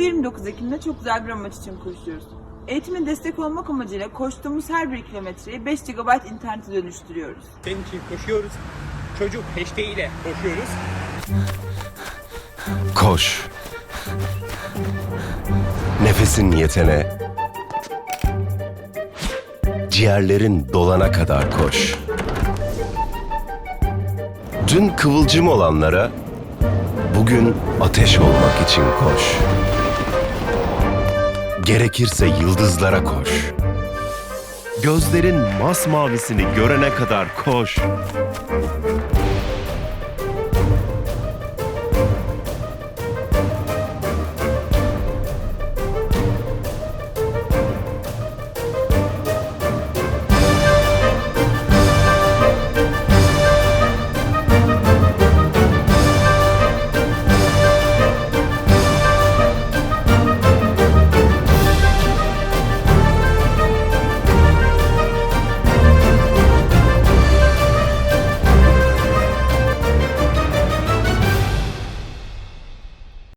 29 Ekim'de çok güzel bir amaç için koşuyoruz. Eğitime destek olmak amacıyla koştuğumuz her bir kilometreyi 5 GB internete dönüştürüyoruz. Senin için koşuyoruz. Çocuk hashtag ile koşuyoruz. Koş. Nefesin yetene. Ciğerlerin dolana kadar koş. Dün kıvılcım olanlara bugün ateş olmak için koş. Gerekirse yıldızlara koş. Gözlerin masmavisini görene kadar koş.